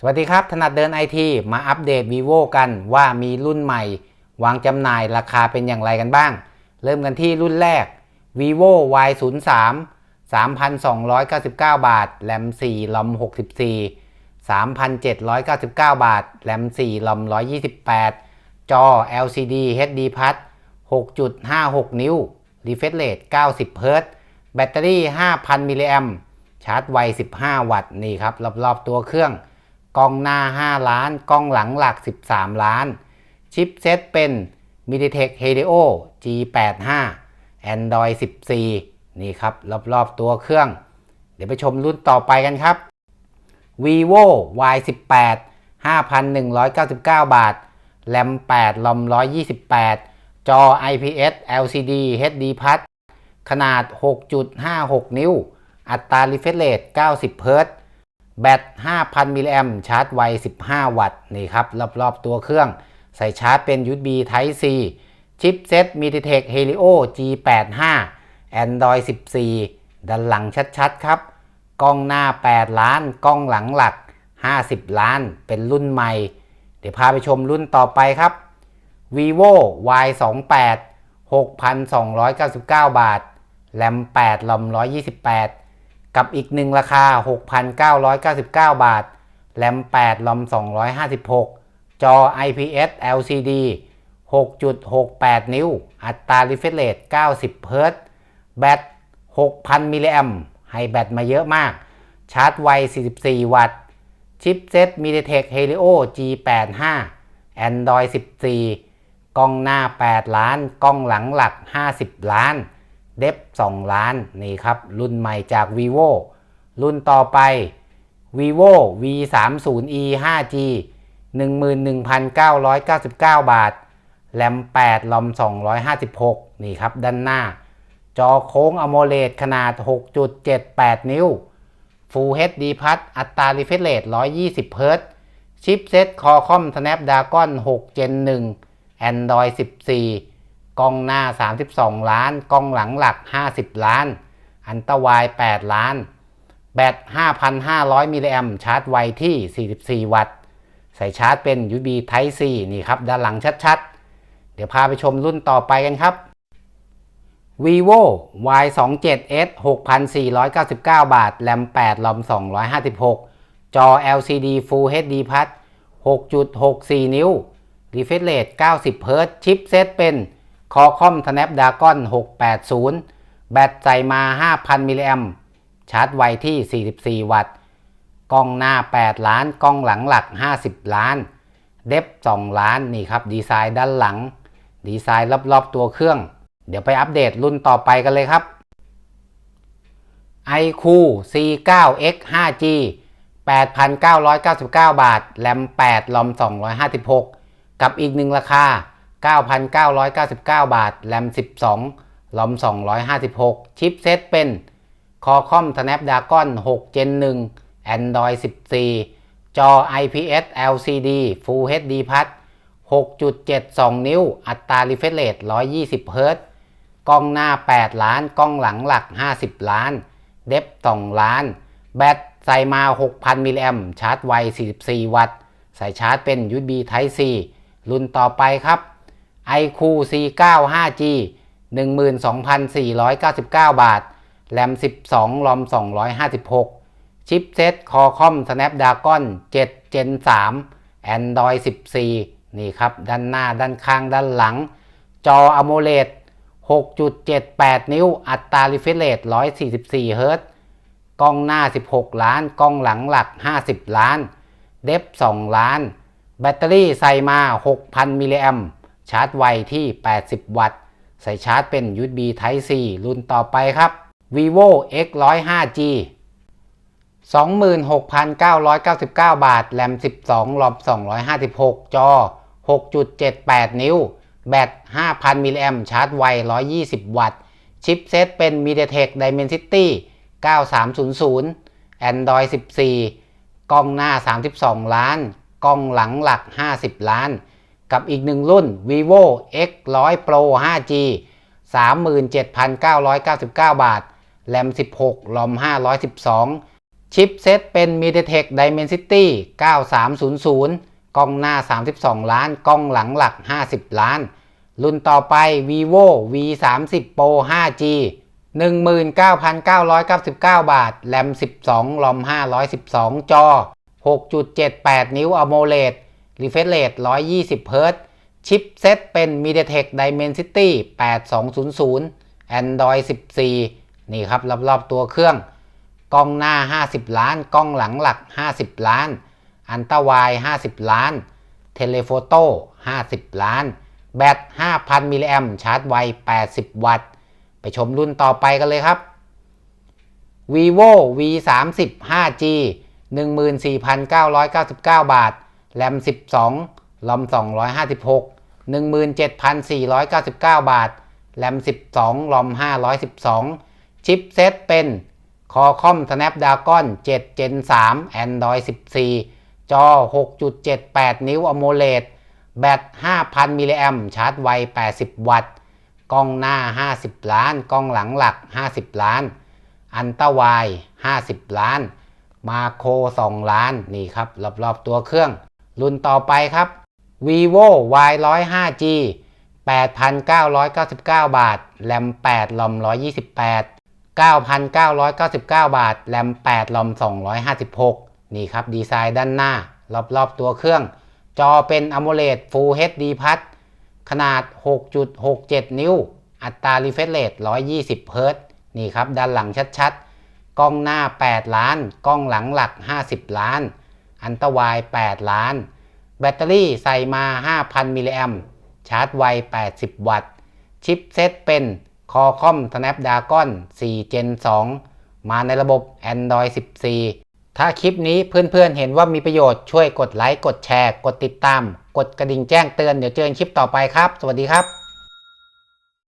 สวัสดีครับ ถนัดเดินไอทีมาอัปเดต vivo กันว่ามีรุ่นใหม่ วางจำหน่ายราคาเป็นอย่างไรกันบ้าง เริ่มกันที่รุ่นแรก vivo y 0 3 3,299 บาท แรม 4 ลอม 64 3,799 บาท แรม 4 ลอม 128 จอ LCD HD Plus 6.56 นิ้ว refresh rate 90 Hz แบตเตอรี่ 5,000 มิลลิแอมชาร์จไว 15 วัตต์นี่ครับรอบๆตัวเครื่อง กล้องหน้า 5 ล้าน กล้องหลังหลัก 13 ล้าน ชิปเซตเป็น MediaTek Helio G85 Android 14 นี่ครับรอบๆตัวเครื่อง เดี๋ยวไปชมรุ่นต่อไปกันครับ vivo y18 5,199 บาท แรม 8 ลอม 128 จอ IPS LCD HD Plus ขนาด 6.56 นิ้ว อัตรา refresh rate 90 Hz แบต 5,000 มิลลิแอมชาร์จไว 15 วัตต์นี่ครับ รอบ ๆ ตัวเครื่อง ใส่ชาร์จเป็น USB Type C ชิปเซ็ต MediaTek Helio G85 Android 14 ด้านหลังชัด ๆ ครับ กล้องหน้า 8 ล้าน กล้องหลังหลัก 50 ล้าน เป็นรุ่นใหม่ เดี๋ยวพาไปชมรุ่นต่อไปครับ vivo y28 6,299 บาท แรม8ลอม128 กับอีกหนึ่งราคา 6,999 บาท แรม8ลอม256 จอ IPS LCD 6.68 นิ้ว อัตรา refresh rate 90 Hz แบต 6,000 มิลลิแอมให้แบตมาเยอะมาก ชาร์จไว 44 วัตต์ ชิปเซ็ต MediaTek Helio G85 Android 14 กล้องหน้า 8 ล้าน กล้องหลังหลัก 50 ล้าน เดฟ2ล้านนี่ครับ รุ่นใหม่จาก vivo รุ่นต่อไป vivo v 3 0 e 5 g 11,999 บาท แรม 8 ลอม 256 นี่ครับ ด้านหน้า จอโค้งอโมเลดขนาด 6.78 นิ้ว Full HD Plus อัตรา refresh rate 120 h z ชิปเซ็ตคอคอม Snapdragon 6 Gen 1 Android 14 กล้องหน้า 32 ล้าน กล้องหลังหลัก 50 ล้าน อันตวาย 8 ล้าน แบต 5,500 มิลลิแอมชาร์จไวที่ 44 วัตต์ ใส่ชาร์จเป็น USB Type C นี่ครับ ด้านหลังชัดๆ เดี๋ยวพาไปชมรุ่นต่อไปกันครับ vivo y27s 6,499 บาท แรม 8 ลอม 256 จอ LCD Full HD Plus 6.64 นิ้ว refresh rate 90 Hz ชิปเซตเป็น Qualcomm Snapdragon 680 แบตใส่มา 5,000 มิลลิแอมชาร์จไวที่ 44 วัตต์ กล้องหน้า 8 ล้าน กล้องหลังหลัก 50 ล้าน เดฟ2ล้าน นี่ครับ ดีไซน์ด้านหลัง ดีไซน์รอบๆตัวเครื่อง เดี๋ยวไปอัปเดตรุ่นต่อไปกันเลยครับ iQ C9X 5G 8,999 บาท แรม 8 ลอม 256 กับอีกหนึ่งราคา 9,999 บาท แรม 12 ลอม 256 ชิปเซตเป็น Qualcomm Snapdragon 6 Gen 1 Android 14 จอ IPS LCD Full HD Plus 6.72 นิ้ว อัตรา refresh rate 120 Hz กล้องหน้า 8 ล้าน กล้องหลังหลัก 50 ล้าน เดฟ2ล้าน แบตใส่มา 6,000 มิลลิแอมชาร์จไว 44 วัตต์ใส่ชาร์จเป็น USB Type C รุ่นต่อไปครับ iQ C9 5G 12,499 บาท แรม 12 ลอม 256 ชิปเซต Qualcomm Snapdragon 7 Gen 3 Android 14 นี่ครับ ด้านหน้า ด้านข้าง ด้านหลัง จอ AMOLED 6.78 นิ้ว อัตรา refresh rate 144 Hz กล้องหน้า 16 ล้าน กล้องหลังหลัก 50 ล้าน เดฟ 2 ล้าน แบตเตอรี่ใส่มา 6,000 มิลลิแอมป์ ชาร์จไวที่ 80 วัตต์ ใส่ชาร์จเป็น USB Type C รุ่นต่อไปครับ vivo x105g 26,999 บาท แรม 12ลอม 256 จอ 6.78 นิ้ว แบต 5,000 มิลลิแอมชาร์จไว 120 วัตต์ ชิปเซตเป็น MediaTek Dimensity 9300 Android 14 กล้องหน้า 32 ล้าน กล้องหลังหลัก 50 ล้าน กับอีกหนึ่งรุ่น vivo x100 pro 5g 37,999 บาท แรม 16รอม 512 ชิปเซตเป็น MediaTek Dimensity 9300 กล้องหน้า 32 ล้าน กล้องหลังหลัก 50 ล้าน รุ่นต่อไป vivo v 3 0 pro 5g 19,999 บาท แรม 12รอม 512 จอ 6.78 นิ้ว AMOLED refresh rate 120 Hz ชิปเซตเป็น MediaTek Dimensity 8200 Android 14 นี่ครับรอบๆตัวเครื่อง กล้องหน้า 50 ล้าน กล้องหลังหลัก 50 ล้าน อันตราไว50 ล้าน เทเลโฟโต้ 50 ล้าน แบต 5,000 มิลลิแอมชาร์จไว 80 วัตต์ ไปชมรุ่นต่อไปกันเลยครับ vivo v 3 0 5g 14,999 บาท แรม 12ลอม256 17,499 บาท แรม 12ลอม512 ชิปเซตเป็น Qualcomm Snapdragon 7 Gen 3 Android 14 จอ 6.78 นิ้ว AMOLED แบต 5,000 มิลลิแอมชาร์จไว 80 วัตต์ กล้องหน้า 50 ล้าน กล้องหลังหลัก 50 ล้าน อันตราไว50 ล้าน มาโค 2 ล้าน นี่ครับ รอบ ๆ ตัวเครื่อง รุ่นต่อไปครับ vivo y 1 0 5 g 8,999 บาท แรม 8 ลอม 128 9,999 บาท แรม 8 ลอม 256 นี่ครับ ดีไซน์ด้านหน้า รอบๆ ตัวเครื่อง จอเป็น AMOLED Full HD Plus ขนาด 6.67 นิ้ว อัตรา refresh rate 120 Hz นี่ครับ ด้านหลังชัดๆ กล้องหน้า 8 ล้าน กล้องหลังหลัก 50 ล้าน อันตราไว8ล้าน แบตเตอรี่ใส่มา 5,000 มิลลิแอมชาร์จไว 80 วัตต์ ชิปเซตเป็น Qualcomm Snapdragon 4 Gen 2 มาในระบบ Android 14 ถ้าคลิปนี้เพื่อนๆเห็นว่ามีประโยชน์ช่วยกดไลค์ กดแชร์ กดติดตาม กดกระดิ่งแจ้งเตือน เดี๋ยวเจอกันคลิปต่อไปครับ สวัสดีครับ